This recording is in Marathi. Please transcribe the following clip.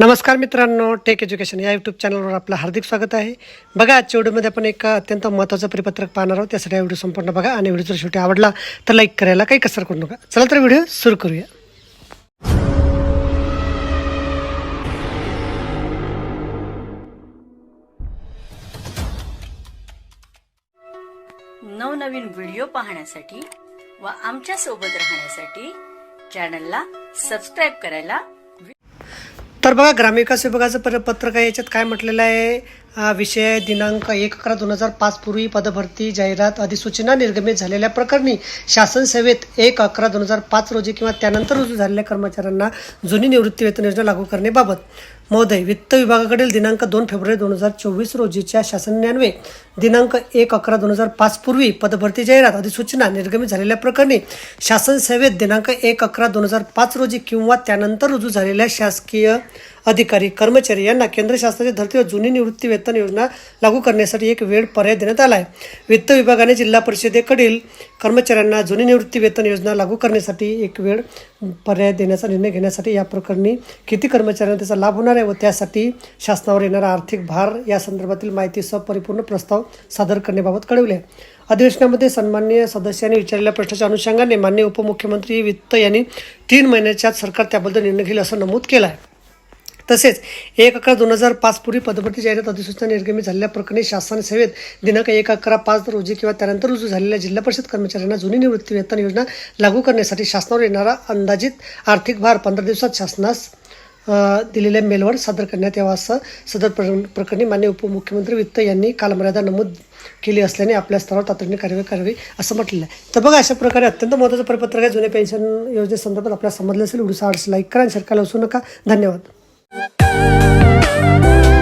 नमस्कार मित्रांनो टेक एज्युकेशन या यूट्यूब चॅनलवर आपलं हार्दिक स्वागत आहे. बघा आजच्या व्हिडिओमध्ये आपण एक अत्यंत महत्त्वाचं परिपत्रक पाहणार आहोत. त्यासाठी हा व्हिडिओ संपूर्ण बघा आणि व्हिडिओ जर शेवटी आवडला तर लाईक करायला काही कसर करू नका. चला तर व्हिडिओ सुरू करूया. नवनवीन व्हिडिओ पाहण्यासाठी व आमच्यासोबत राहण्यासाठी चॅनलला सबस्क्राईब करायला तर बघा ग्रामविकास विभागाचं पत्रक आहे याच्यात काय म्हटलेलं आहे? हा विषय दिनांक एक अकरा दोन हजार पाच पूर्वी पदभरती जाहिरात अधिसूचना निर्गमित झालेल्या प्रकरणी शासन सेवेत एक अकरा दोन हजार पाच रोजी किंवा त्यानंतर रुजू झालेल्या कर्मचाऱ्यांना जुनी निवृत्ती वेतन योजना लागू करण्याबाबत महोदय वित्त विभागाकडील दिनांक दोन फेब्रुवारी दोन हजार चोवीस रोजीच्या शासन दिनांक एक अकरा दोन हजार पाच पूर्वी पदभरती जाहिरात अधिसूचना निर्गमित झालेल्या प्रकरणी शासन सेवेत दिनांक एक अकरा दोन हजार पाच रोजी किंवा त्यानंतर रुजू झालेल्या शासकीय अधिकारी कर्मचारी यांना केंद्र शासनाच्या धर्तीवर जुनी निवृत्ती वेतन योजना लागू करण्यासाठी एक वेळ पर्याय देण्यात आला आहे. वित्त विभागाने जिल्हा परिषदेकडील कर्मचाऱ्यांना जुनी निवृत्ती वेतन योजना लागू करण्यासाठी एक वेळ पर्याय देण्याचा निर्णय घेण्यासाठी या प्रकरणी किती कर्मचाऱ्यांना त्याचा लाभ होणार आहे व त्यासाठी शासनावर येणारा आर्थिक भार या संदर्भातील माहितीसह परिपूर्ण प्रस्ताव सादर करण्याबाबत कळवले आहे. अधिवेशनामध्ये सन्मान्य सदस्यांनी विचारलेल्या प्रश्नाच्या अनुषंगाने मान्य उपमुख्यमंत्री वित्त यांनी तीन महिन्याच्या सरकार त्याबद्दल निर्णय घेईल असं नमूद केलं आहे. तसेच एक अकरा दोन हजार पाच पूर्वी पदभरती जाहिरात अधिसूचना निर्गमित झालेल्या प्रकरणी शासन सेवेत दिनांक एक अकरा पाच रोजी किंवा त्यानंतर रुजू झालेल्या जिल्हा परिषद कर्मचाऱ्यांना जुनी निवृत्ती वेतन योजना लागू करण्यासाठी शासनावर येणारा अंदाजित आर्थिक भार पंधरा दिवसात शासनास दिलेल्या मेलवर सादर करण्यात यावा असं सदर प्र- प्रकरणी मान्य उपमुख्यमंत्री वित्त यांनी कालमर्यादा नमूद केली असल्याने आपल्या स्तरावर तातडीने कार्यवाही करावी असं म्हटलेलं आहे. तर बघा अशा प्रकारे अत्यंत महत्त्वाचं परिपत्रक आहे. जुन्या पेन्शन योजनेसंदर्भात आपल्याला समजलं असेल. व्हिडिओ आवडल्यास लाईक करा आणि सरकारला विसरू नका. धन्यवाद. Thank you.